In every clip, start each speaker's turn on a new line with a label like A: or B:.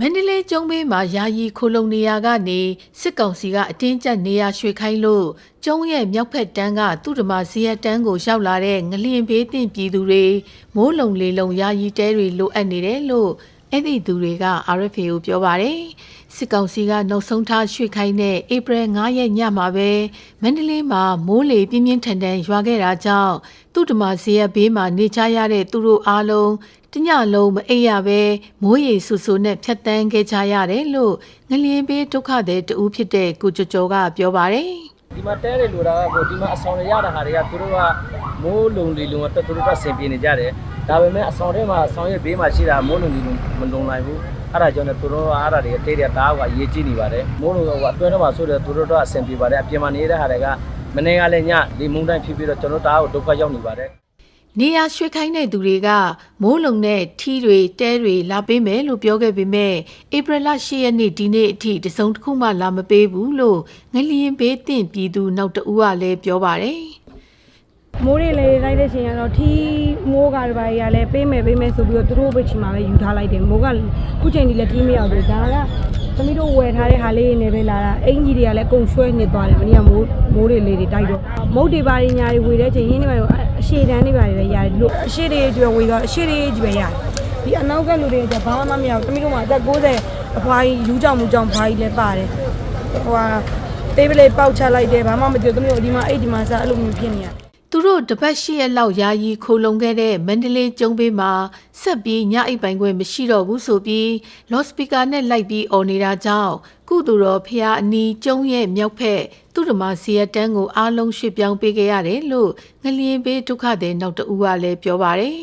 A: မန္တလေးကျုံးဘေးမှာယာယီခိုလုံနေရကနေစစ်ကောင်စီကအတင်းကျပ်နေရရွှေခိုင်းလို့ကျုံးရဲ့မြောက်ဖက်တန်းကသူ့ဓမ္မဇီယတန်းကိုရောက်လာတဲ့ငလျင်ဘေးတင်ပြည်သူတွေမိုးလုံလေလုံယာယီတဲတွေလိုအပ်နေတယ်လို့အဲ့ဒီသူတွေက RFA ကိုပြောပါတယ် စစ်ကောင်စီကနောက်ဆုံးထားရွှေခိုင်းတဲ့ဧပြီ9ရက်ညမှာပဲမန္တလေးမှာမိုးလေပြင်းပြင်းထန်ထန်ရွာခဲ့တာကြောင့်သူ့ဓမ္မဇီယဘေးမှာနေကြရတဲ့သူတို့အားလုံးတညလုံးမအိပ်ရပဲမိုးရေဆူဆူနဲ့ဖြတ်တန်းခဲ့ကြရတယ်လို့ငလျင်ပေးဒုက္ခသည်တူဖြစ်တဲ့ကိုကျော်ကျော်ကပြောပါတယ်
B: ဒီမှာတဲတယ်လို့တာကကိုဒီမှာအဆောင်ရရတာဟာတွေကသူတို့ကမိုးလုံလီလုံကသူတို့ကဆင်ပြေနေကြတယ်ဒါပေမဲ့အဆောင်ထဲမှာအဆောင်ရဲ့ဘေးမှာရှိတာမိုးလုံလီလုံမလုံနိုင်ဘူးအဲ့ဒါကြောင့်လည်းသူတို့ကအဲ့ဒါတွေတဲတဲ့တားကအရေးကြီးနေပါတယ်မိုးလုံကအတွင်းထဲမှာဆိုတဲ့သူတို့တော့အဆင်ပြေပါတယ်အပြင်မှာနေတဲ့ဟာတွေကမနေ့ကလည်းညဒီမုန်တိုင်းဖြစ်ပြီးတော့ကျွန်တော်တားကိုဒုက္ခရောက်နေပါတယ်
A: နေရရွှေခိုင်းတဲ့သူတွေကမိုးလုံတဲ့ထီးတွေတဲတွေလာပေးမယ်လို့ပြောခဲ့ပေမဲ့ဧပြီလ10ရက်နေ့ဒီနေ့အထိတစုံတစ်ခုမှလာမပေးဘူးလို့ငလျင်ပေးတင်ပြည်သူနောက်တဦးကလည်းပြောပါတယ်
C: မိုးတွေလေလိုက်တဲ့ချိန်ကတော့ထီးမိုးကတပါးကြီးကလည်းပေးမယ်ပေးမယ်ဆိုပြီးတော့သူတို့ဘက်ချီမှာပဲယူထားလိုက်တယ်မိုးကခုချိန်ဒီလည်းထီးမရောက်ဘူးဒါကသမီးတို့ဝယ်ထားတဲ့ဟာလေးတွေနဲ့ပဲလာတာအင်ကြီးတွေကလည်းအကုန်ရွှဲနေသွားတယ်မနေ့ကမိုးမိုးတွေလေးတွေတိုက်တော့မုတ်တွေပါတွေညာတွေဝေတဲ့ချိန်ရင်းနေပါတော့ အရှေ့တန်းတွေပါတွေလည်းရတယ်လို့အရှေ့တွေကျွေဝေတော့အရှေ့တွေကြီးပဲရတယ်ဒီအနောက်ကလူတွေကဘာမှမမရောက်သမီးတို့မှာအသက်60အဖွားကြီးယူကြောင်မူကြောင်ဖွားကြီးလည်းပါတယ်ဟိုဟာတေးပလေးပေါက်ချလိုက်တယ်ဘာမှမပြောသမီးတို့ဒီမှာအဲ့ဒီမှာစားအဲ့လိုမျိုးဖြစ်နေရတယ်
A: သူတို့တပတ်ရှိရက်လောက်ယာယီခိုလုံခဲ့တဲ့မန္တလေးကျုံးဘေးမှာဆက်ပြီးညအိပ်ပိုင်ခွင့်မရှိတော့ဘူးဆိုပြီးလော့စပီကာနဲ့လိုက်ပြီးအော်နေတာကြောင့်ကုသူတော်ဖျားအနီးကျုံးရဲ့မြောက်ဖက်သူဓမ္မဇီယတန်းကိုအားလုံးရွှေ့ပြောင်းပေးခဲ့ရတယ်လို့ငလျင်ဘေးဒုက္ခတဲ့နောက်တူကလည်းပြောပါတယ်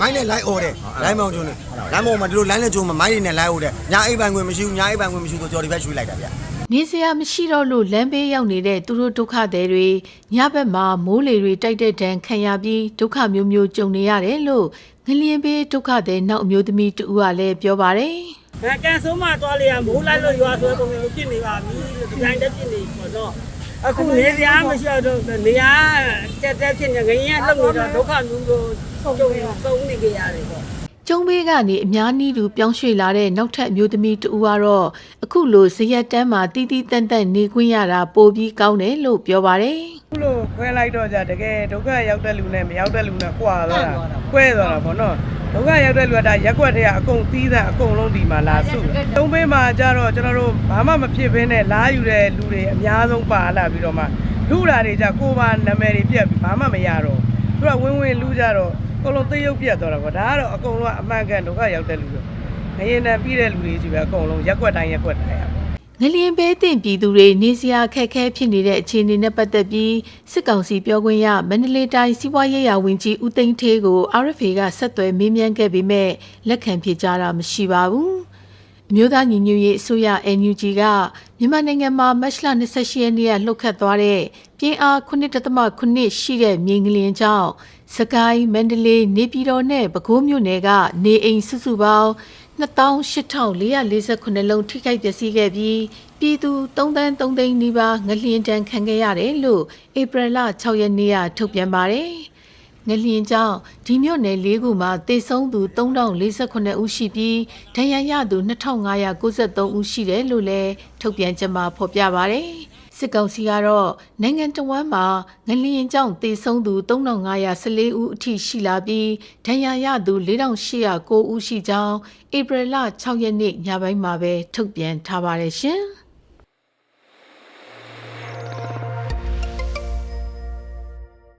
D: မိုင်းနဲ့လိုက်អော်တယ်လိုင်းမောင်ကျုံးတယ်လိုင်းမောင်မှာဒီလိုလိုင်းနဲ့ကျုံးမှာမိုင်းတွေနဲ့လိုက်អော်တယ်ညာအိပ်ပိုင်ခွင့်မရှိဘူးညာအိပ်ပိုင်ခွင့်မရှိဘူးဆိုကြော်ဒီဘက်ရွှေ့လိုက်တာဗျာ
A: နေစရာမရှိတော့လို့လမ်းဘေးရောက်နေတဲ့သူတို့ဒုက္ခသည်တွေညဘက်မှာမိုးလေတွေတိုက်တဲ့ဒဏ်ခံရပြီးဒုက္ခမျိုးမျိုးကြုံနေရတယ်လို့ငလျင်ဘေးဒုက္ခသည်နောက်အမျိုးသမီးတဦးကလည်းပြောပါတယ်။
E: အဲကန်ဆုံးမသွားလေရမိုးလိုက်လို့ရွာဆိုတဲ့ပုံမျိုးဖြစ်နေပါပြီ။ဒီတိုင်းတက်ဖြစ်နေပေါ့နော်။အခုနေစရာမရှိတော့နေရာတက်တက်ဖြစ်နေငရင်လှုပ်နေတော့ဒုက္ခမျိုးတို့ကြုံဆုံးနေကြရတယ်ပေါ့။
A: ကျုံဘေးကနေအများနီးသူပြောင်းရွှေ့လာတဲ့နောက်ထပ်အမျိုးသမီးတဦးကတော့အခုလိုဇရက်တန်းမှာတီးတီးတန့်တန့်နေခွင့်ရတာပိုပြီးကောင်းတယ်လို့ပြောပါတယ်
F: ခုလိုခွဲလိုက်တော့じゃတကယ်ဒုက္ခရောက်တဲ့လူနဲ့မရောက်တဲ့လူနဲ့ကွာသွားတာကွဲသွားတာပေါ့နော်ဒုက္ခရောက်တဲ့လူကဒါရက်ွက်တွေကအကုန်သီးသန့်အကုန်လုံးဒီမှာလာစုတုံးပေးမှာကြတော့ကျွန်တော်တို့ဘာမှမဖြစ်ဘဲနဲ့လာယူတဲ့လူတွေအများဆုံးပါလာပြီးတော့မှလူလာတွေကြကိုပါနာမည်တွေပြက်ပြီးဘာမှမရတော့သူကဝင်းဝင်းလူကြတော့အ ကုန်လုံးသိရုပ်ပြက်သွားတာပေါ့ဒါကတော့အကုန်လုံးကအမှန်ကန်ဒုက္ခရောက်တဲ့လူတွေငရင်နဲ့ပြီးတဲ့လူတွေကြီးပဲအကုန်လုံးရက်ွက်တိုင်းရက်ွက်တိုင်းရ
A: ငလျင်ဘေးတင်ပြည်သူတွေနေစရာခက်ခဲဖြစ်နေတဲ့အခြေအနေနဲ့ပတ်သက်ပြီးစစ်ကောင်စီပြောခွင့်ရမန္တလေးတိုင်းစီးပွားရေးရာဝန်ကြီးဦးသိန်းဌေးကို RFA ကဆက်သွယ်မေးမြန်းခဲ့ပေမဲ့လက်ခံဖြေကြားတာမရှိပါဘူး။အ မျိုးသားညီညွတ်ရေးအစိုးရ NUG ကမြန်မာနိုင်ငံမှာမတ်လ28ရက်နေ့ကလှုပ်ခတ်သွားတဲ့ပြင်းအား9.8ရှိတဲ့မြေငလျင်ကြောင့်စကိုင်းမန္တလေးနေပြည်တော်နဲ့ပဲခူးမြို့နယ်ကနေအိမ်စုစုပေါင်း28,448လုံးထိခိုက်ပျက်စီးခဲ့ပြီးပြည်သူ3တန်း3သိန်းနီးပါးငလျင်တန်းခံခဲ့ရတယ်လို့ဧပြီလ6ရက်နေ့ကထုတ်ပြန်ပါတယ်။ ငလျင်ကြောင့်ဒီမြို့နယ်၄ခုမှာတေဆုံးသူ3048ဦးရှိပြီးဒဏ်ရာရသူ2593ဦးရှိတယ်လို့လည်းထုတ်ပြန်ကြမှာဖော်ပြပါတယ်။စစ်ကောင်စီကတော့နိုင်ငံတော်ဝန်မှာငလျင်ကြောင့်တေဆုံးသူ3514ဦးအထိရှိလာပြီးဒဏ်ရာရသူ4809ဦးရှိကြောင်းဧပြီလ6ရက်နေ့ညပိုင်းမှာပဲထုတ်ပြန်ထားပါတယ်ရှင်။